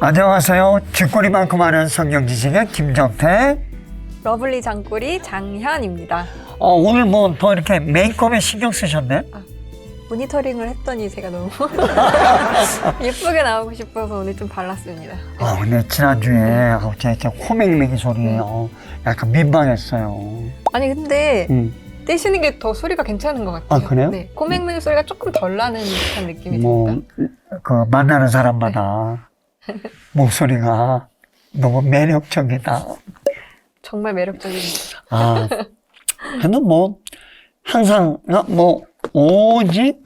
안녕하세요. 쥐꼬리만큼 많은 성경 지식의 김정태. 러블리 장꼬리 장현입니다. 어, 오늘 뭐 더 이렇게 메이크업에 신경 쓰셨네? 모니터링을 했더니 제가 너무 예쁘게 나오고 싶어서 오늘 좀 발랐습니다. 아, 근데 지난주에 아, 제, 제 코맹맹이 소리에 어, 약간 민망했어요. 아니 근데 음, 떼시는 게 더 소리가 괜찮은 것 같아요. 아, 그래요? 네, 코맹맹 소리가 조금 덜 나는 듯한 느낌이 뭐, 듭니다. 그, 만나는 사람마다 목소리가 너무 매력적이다. 정말 매력적입니다. 아, 근데 뭐, 항상, 나 뭐, 오직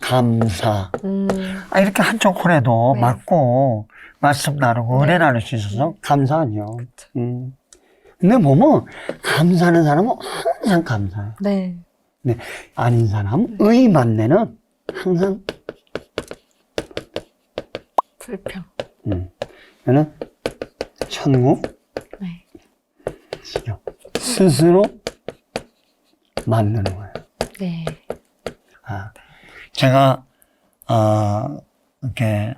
감사. 음, 아, 이렇게 한쪽 콜에도 네. 맞고, 말씀 나누고, 네. 은혜 나눌 수 있어서 감사하죠. 음. 근데 보면, 감사하는 사람은 항상 감사해. 네. 네. 아닌 사람은 의 만내는 항상, 불평. 음. 저는 천국, 네. 지옥. 스스로 만드는 거예요. 네. 아, 제가, 어, 이렇게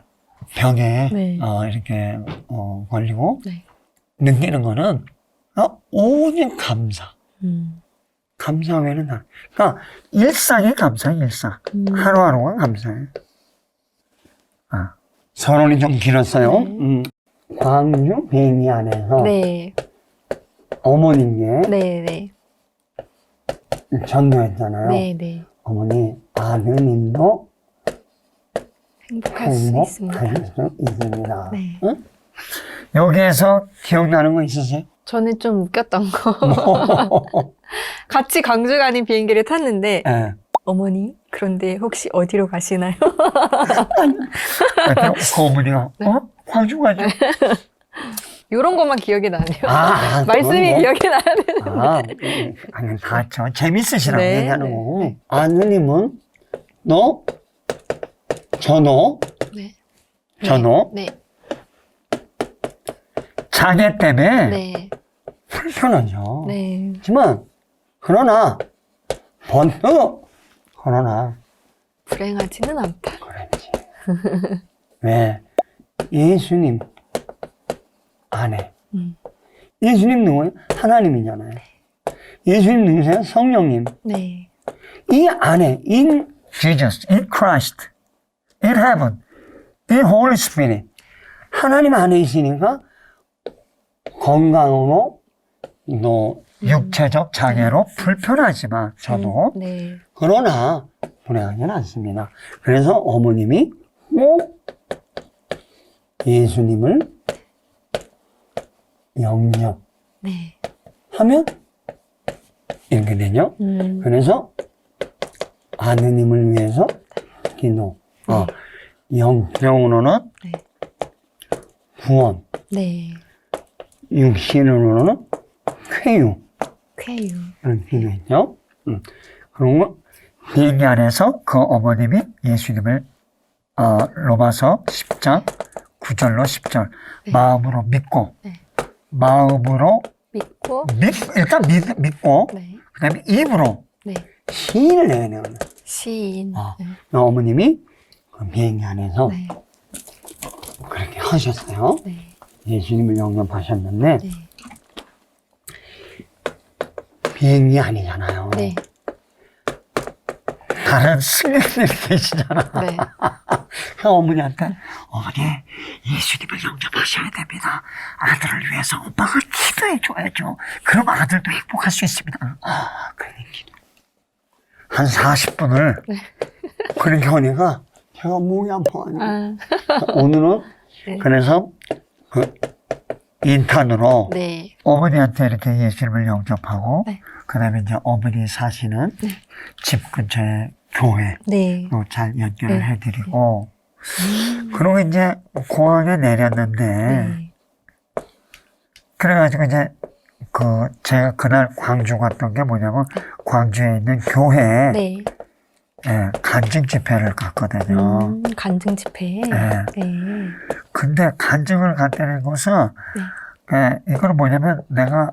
병에, 네. 어, 이렇게, 어, 걸리고, 네. 느끼는 거는, 어, 오직 감사. 음. 감사 외에는 다. 그러니까, 일상이 감사해, 일상. 음. 하루하루가 감사해. 아, 서론이 좀 길었어요. 네. 음. 광주 비행기 안에서 네. 어머님께 네. 네. 전도했잖아요. 네. 네. 어머니, 아드님도 행복할 수 있습니다. 수 있습니다. 네. 응? 여기에서 기억나는 거 있으세요? 저는 좀 웃겼던 거. 같이 광주 가는 비행기를 탔는데 예. 어머니 그런데 혹시 어디로 가시나요? 그 어머니가, 네. 어? 광주 가죠? 이런 것만 기억이 나네요. 아, 말씀이 그건 뭐. 기억이 나야 되는. 아, 음, 아니, 다, 저, 재밌으시라고 네, 얘기하는 네, 거고. 네. 아드님은, 너, 전호, 네. 전호, 네. 자녀 때문에 네. 불편하죠. 네. 하지만, 그러나, 번뜩, 그러나, 불행하지는 않다. 그렇지. 왜? 예수님 안에. 음. 예수님 누구예요? 하나님이잖아요. 예수님 누구세요? 성령님. 네. 이 안에 in Jesus, in Christ, in heaven, in Holy Spirit 하나님 안에 있으니까 건강으로 또 육체적 장애로 불편하지만 저도 음, 네. 그러나 불행하지는 않습니다. 그래서 어머님이 꼭 예수님을 영접하면 네. 이렇게 되죠. 음. 그래서 아드님을 위해서 기도. 어, 영적으로는 네. 구원, 네. 육신으로는 쾌유. 쾌유. 기도했죠. 음. 그리고 비행기 안에서 그 어머님이 예수님을 어, 로마서 10장 9절로 10절 네. 마음으로 믿고 네. 마음으로 믿고. 믿, 일단 믿, 믿고 네. 그다음에 입으로 네. 시인을 내는 시인. 아. 네. 어머님이 그 비행기 안에서 네. 그렇게 하셨어요. 네. 예수님을 영접하셨는데 네. 비행기 아니잖아요. 네. 다른 승객들이 계시잖아. 네. 그 어머니한테 어머니 예수님을 영접하셔야 됩니다. 아들을 위해서 오빠가 기도해 줘야죠. 그럼 아들도 행복할 수 있습니다. 아, 그런 기도. 한 40분을 네. 그렇게 하니까 제가 목이 아파가지고 아. 오늘은 네. 그래서 그 인턴으로 네. 어머니한테 이렇게 예수님을 영접하고 네. 그 다음에 이제 어머니 사시는 집 근처에 교회 네. 또잘 연결을 네. 해드리고 음. 그리고 이제 공항에 내렸는데 네. 그래가지고 이제 그 제가 그날 광주 갔던 게 뭐냐면 광주에 있는 교회에 네. 예, 간증 집회를 갔거든요. 음, 간증 집회. 네. 네. 근데 간증을 갔다는 것은 네. 예, 이거는 뭐냐면 내가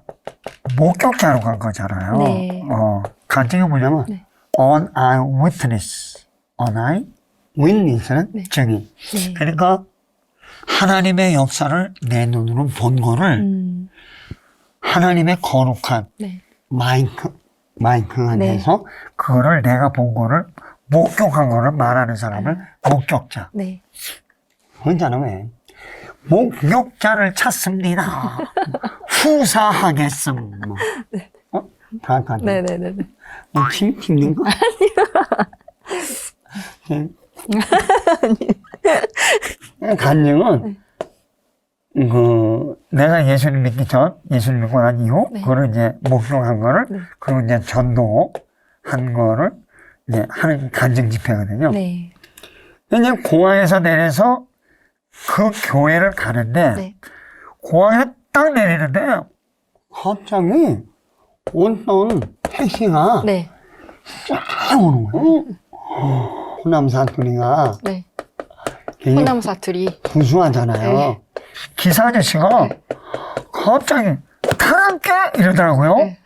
목격자로 간 거잖아요. 네. 어, 간증이 뭐냐면 네. on eye witness, on eye witness는 네. 증인. 네. 그러니까 하나님의 역사를 내 눈으로 본 거를 음. 하나님의 거룩한 네. 마이크, 마이크 네. 안에서 그거를 내가 본 거를 목격한 거를 말하는 사람을 목격자. 네. 그러잖아, 왜? 목격자를 찾습니다. 후사하겠음. 뭐. 어? 다, 다. 네, 네, 네. 네. 뭐, 침, 튀는 거? 아니요. 간증은, 그, 내가 예수님 믿기 전, 예수님 믿고 난 이후, 네. 그거를 이제 목격한 거를, 네. 그리고 이제 전도한 거를, 이제 하는 간증 집회거든요. 네. 이제 공항에서 내려서 그 교회를 가는데, 네. 공항에 딱 내리는데, 갑자기 어떤 택시가 네. 쫙 오는 거예요. 호남 사투리가 네. 굉장히 호남 사투리. 구수하잖아요. 네. 기사 아저씨가 갑자기 타랑깨 이러더라고요. 네.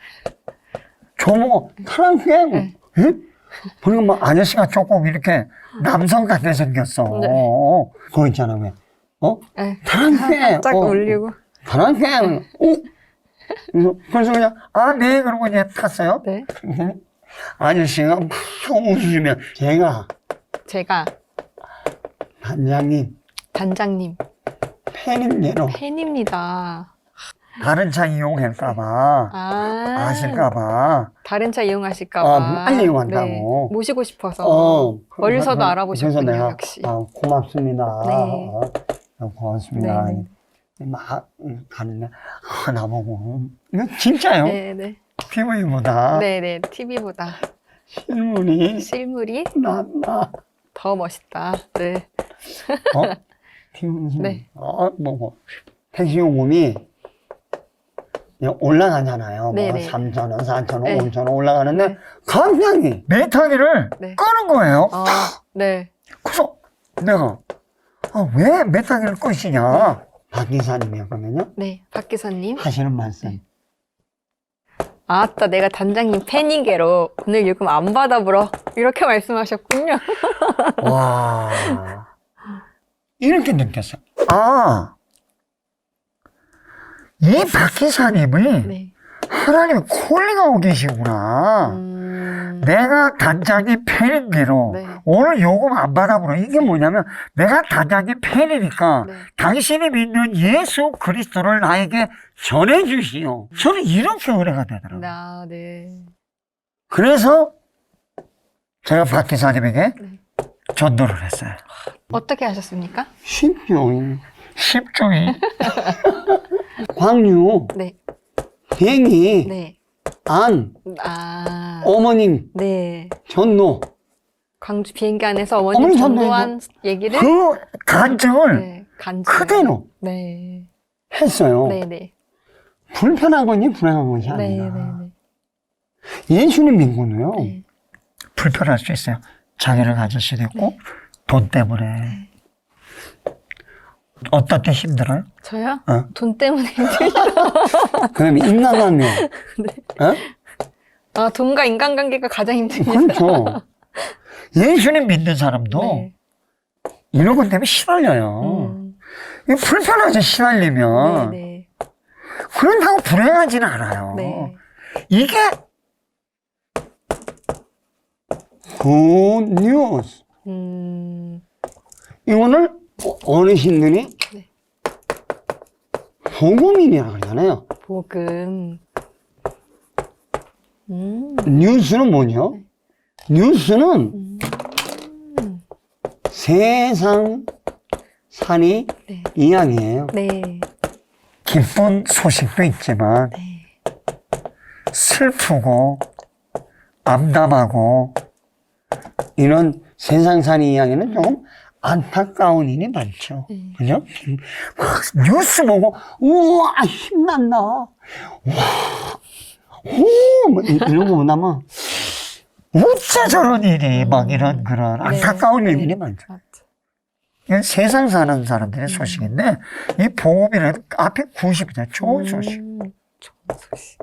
저보고 타랑깨? 네. 예? 보니까 뭐 아저씨가 조금 이렇게 남성 같게 생겼어. 네. 그거 있잖아, 왜? 어? 네. 타랑깨! 짝 어, 올리고. 타랑깨! 어? 그래서, 그래서 그냥, 아, 네, 그러고 이제 탔어요. 네. 근데 아저씨가 막 웃으시면 제가 제가 단장님 단장님 팬인대로 팬입니다. 다른 차 이용할까봐 아. 아실까봐 다른 차 이용하실까봐. 아, 빨리 이용한다고. 네. 모시고 싶어서. 어, 멀리서도 그- 알아보셨군요, 내가 역시. 아, 고맙습니다. 네. 어, 고맙습니다. 네, 네. 막 음, 가는데 아, 나보고 이거 진짜요? 네, 네. PV보다 네, 네. TV보다 실물이 실물이 낫나? 더 멋있다. 네. 어? TV 네. 어, 뭐, 뭐 택시 요금이 올라가잖아요. 네, 뭐 네. 3천 원, 4천 원, 네. 5천 원 올라가는데 네. 갑자기 메타기를 네. 끄는 거예요. 아, 네. 그래서 내가 아, 왜 메타기를 끄시냐? 박 기사님이었거든요. 네. 박 기사님. 하시는 말씀. 아따, 내가 단장님 팬이게로 오늘 요금 안 받아불어. 이렇게 말씀하셨군요. 와 이렇게 느꼈어요. 아, 이 박 기사님이 네. 하나님의 콜링하고 계시구나. 음, 내가 단장이 팬인대로 네. 오늘 요금 안 받아보라. 이게 뭐냐면 내가 단장이 팬이니까 네. 당신이 믿는 예수 그리스도를 나에게 전해주시오. 저는 이렇게 의뢰가 되더라고요. 나, 네. 그래서 제가 박 기사님에게 네. 전도를 했어요. 어떻게 하셨습니까? 쉽죠. 쉽죠이. 광유, 네. 비행기, 네. 안, 아. 어머님, 네. 전노. 광주 비행기 안에서 어머님 어머니 전도한 얘기를 그 간증을 네, 간증. 그대로 네. 했어요. 네, 네. 불편한 건지 불행한 것이 네, 아니라. 네, 예수님 믿고는요, 네. 불편할 수 있어요. 자기를 가질 수도 있고, 네. 돈 때문에. 어떨 때 힘들어요? 저요? 어? 돈 때문에 힘들 그 다음에 인간관계. 네. 어? 아, 돈과 인간관계가 가장 힘듭니다. 그렇죠. 예수님 믿는 사람도 네. 이런 것 때문에 시달려요. 음, 이거 불편하죠, 시달리면. 네, 네. 그런다고 불행하지는 않아요. 네. 이게 굿 뉴스. 음, 이거를 어르신들이 네. 복음이라고 그러잖아요. 복음. 음, 뉴스는 뭐죠? 뉴스는 음, 세상 산이 네. 이야기예요. 네. 기쁜 소식도 있지만 네. 슬프고 암담하고 이런 세상 산 이야기는 조금 안타까운 일이 많죠. 네. 그죠? 막 뉴스 보고 우와 힘난다. 와, 오, 뭐 이- 이런 거 보다면 어째 저런 일이 막 이런 그런 네. 안타까운 네. 일들이 많죠. 맞죠. 이건 세상 사는 사람들의 소식인데 이 복음이라는 앞에 90이다. 좋은 소식. 음, 좋은 소식.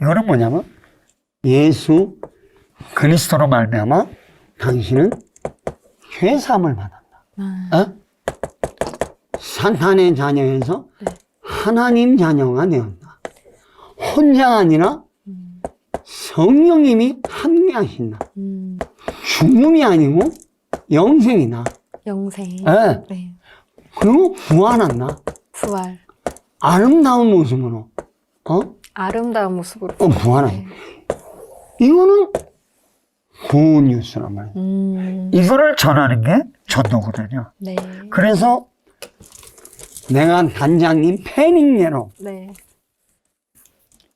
이거는 뭐냐면 예수 그리스도로 말미암아 당신은 죄 사함을 받았다. 아, 어? 사탄의 자녀에서 네. 하나님 자녀가 되었다. 혼자 아니라 음. 성령님이 함께하신다. 음. 죽음이 아니고 영생이다. 영생. 예. 네. 그리고 부활한다. 부활. 아름다운 모습으로. 어? 아름다운 모습으로. 어, 부활한다. 네. 이거는 좋은 뉴스란 말이에요. 음. 이거를 전하는 게 전도거든요. 네. 그래서 내가 단장님 팬인예로 네.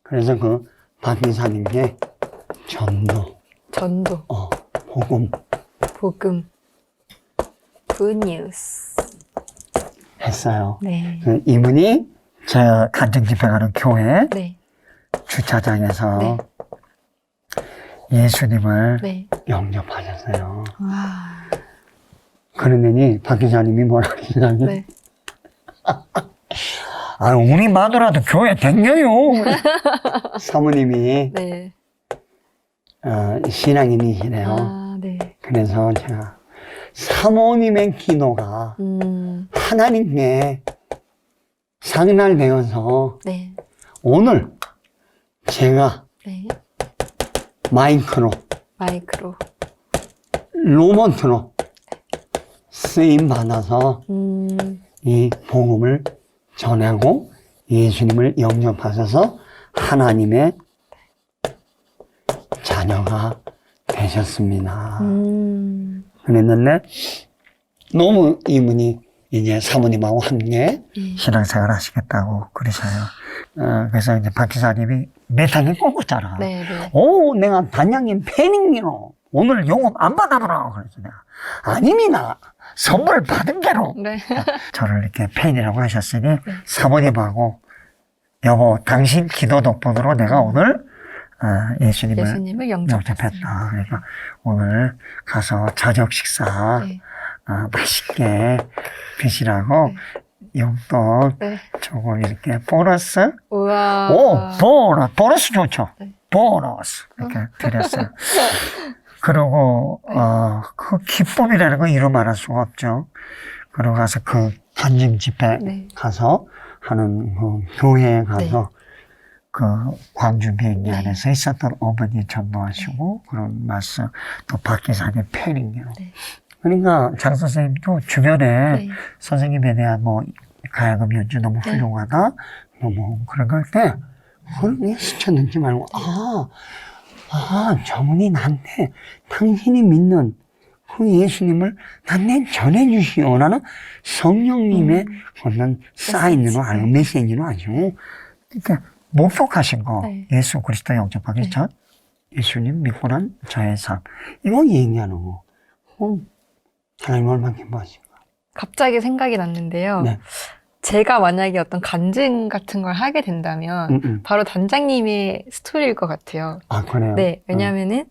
그래서 그 박기사님께 전도, 전도. 어, 복음 복음. 굿뉴스. 했어요. 네. 그 이분이 제가 간증 집회 가는 교회 네. 주차장에서 네. 예수님을 네. 영접하셨어요. 와. 그러더니 박 기자님이 뭐라 그러냐면 네. 아 우리 마누라도 교회 댕겨요. 사모님이 네. 어, 신앙인이시네요. 아, 네. 그래서 제가 사모님의 기도가 음. 하나님께 상날되어서 네. 오늘 제가 네. 마이크로 마이크로. 로봇으로 쓰임 받아서 음. 이 복음을 전하고 예수님을 영접하셔서 하나님의 자녀가 되셨습니다. 음. 그랬는데 너무 이분이 이제 사모님하고 함께 네. 신앙생활 하시겠다고 그러셔요. 어, 그래서 이제 박 기사님이 메타기 꼽았잖아. 네. 네. 오, 내가 단장님 팬이기로 오늘 용업 안 받아보라고 그래서 내가 아닙니다. 선물 받은 게로 네. 저를 이렇게 팬이라고 하셨으니 사모님하고 여보 당신 기도 덕분으로 내가 오늘 어, 예수님을 예수님을. 영접했다. 그러니까 오늘 가서 저녁 식사 네. 어, 맛있게 드시라고 용돈 네. 조금 이렇게 보너스 우와. 오 보너스 보너스 좋죠. 네. 보너스 이렇게 드렸어요. 그리고 어, 그 기쁨이라는 건 이루 말할 수가 없죠. 그러고 가서 그 간증 집회 네. 가서 하는 그 교회에 가서 그 광주 비행기 네. 안에서 있었던 어머니 전도하시고 그런 말씀 또 박기사님 팬이요. 네. 그러니까 장 선생님도 주변에 네. 선생님에 대한 뭐 가야금 연주 너무 네. 훌륭하다. 너무 그런 걸 때 그걸 그냥 스쳐넣지 말고 아, 아 저분이 나한테 당신이 믿는 그 예수님을 나한테 전해주시오라는 성령님의 어떤 사인으로 알고 메시지로 아시고 그러니까 목격하신 거 네. 예수 그리스도 영접하기 네. 전 예수님 믿고 난 저의 삶. 이거 얘기하는 거. 어, 하나님 얼마나 기뻐하실까 갑자기 생각이 났는데요. 네. 제가 만약에 어떤 간증 같은 걸 하게 된다면 음, 음. 바로 단장님의 스토리일 것 같아요. 아 그래요? 네, 왜냐면은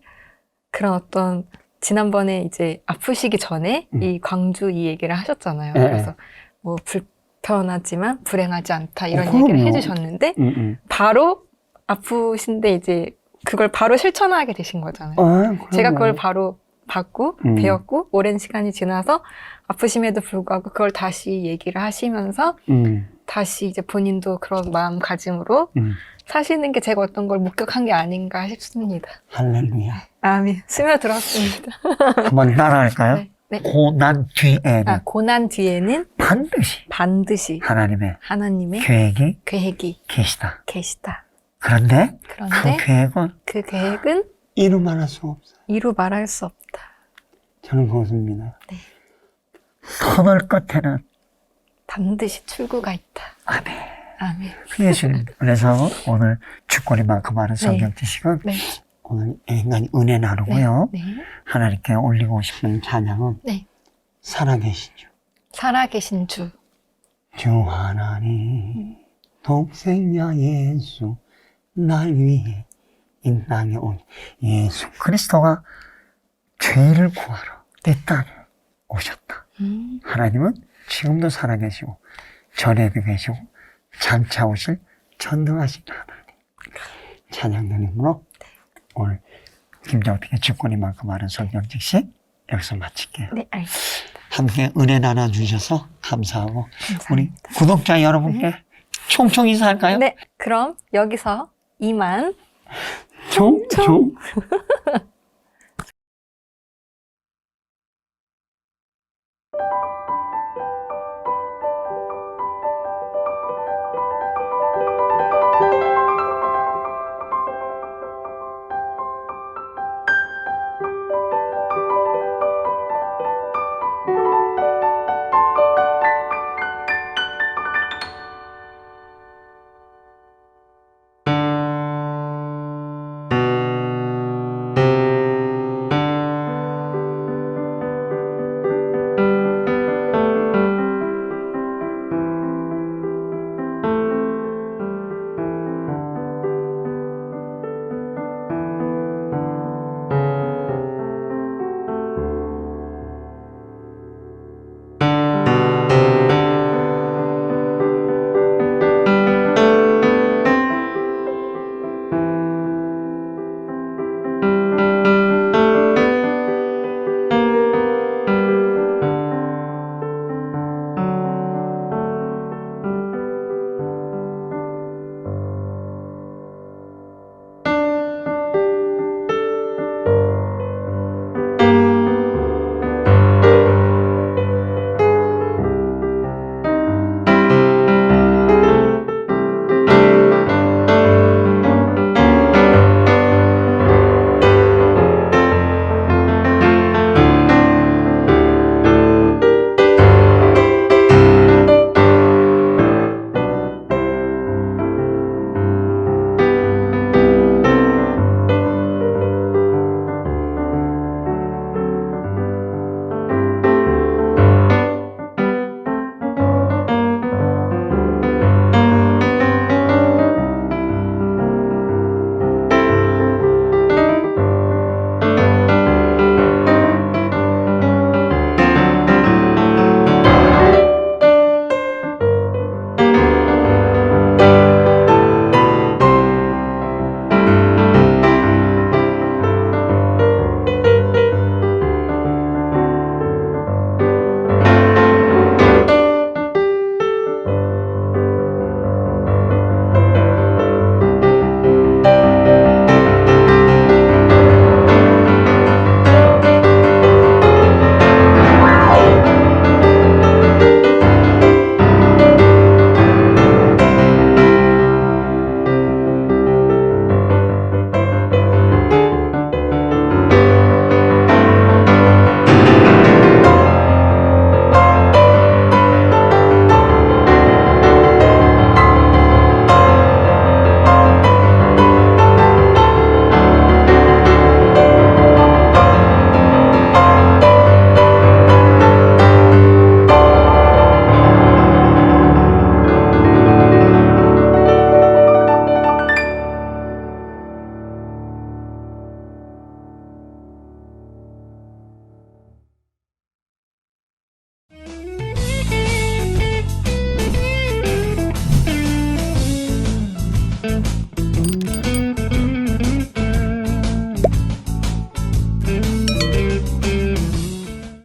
그런 어떤 지난번에 이제 아프시기 전에 음. 이 광주 이 얘기를 하셨잖아요. 예, 그래서 뭐 불편하지만 불행하지 않다 이런 어, 얘기를. 해주셨는데 음, 음. 바로 아프신데 이제 그걸 바로 실천하게 되신 거잖아요. 아, 제가 그걸. 바로 받고 음. 배웠고 오랜 시간이 지나서 아프심에도 불구하고 그걸 다시 얘기를 하시면서 음, 다시 이제 본인도 그런 마음가짐으로 음. 사시는 게 제가 어떤 걸 목격한 게 아닌가 싶습니다. 할렐루야. 아멘. 스며들었습니다. 한번 따라할까요? 네. 네. 고난 뒤에는 아, 고난 뒤에는 반드시 반드시 하나님의 하나님의 계획이 계획이 계시다. 계시다. 그런데 그 그런데 계획은 그 계획은 이루 말할 수 없어요. 이루 말할 수 없다. 저는 그것입니다. 네. 터널 끝에는 반드시 출구가 있다. 아멘. 아멘. 예수님. 그래서 오늘 주권이만큼 많은 성경 지식은 네. 오늘 인간이 은혜 나누고요. 네. 하나님께 올리고 싶은 찬양은 네. 살아계시죠. 살아계신 주. 주 하나님 독생자 예수 날 위해 이 땅에 온 예수 그리스도가 죄를 구하러 이 땅에 오셨다. 음. 하나님은 지금도 살아계시고 전에도 계시고 장차 오실 전능하신 하나님 찬양 드림으로 오늘 김정택의 주권이만큼 많은 성경 직식 여기서 마칠게요. 네, 알겠습니다. 함께 은혜 나눠주셔서 감사하고 감사합니다. 우리 구독자 여러분께 총총 인사할까요? 네, 그럼 여기서 이만 총총.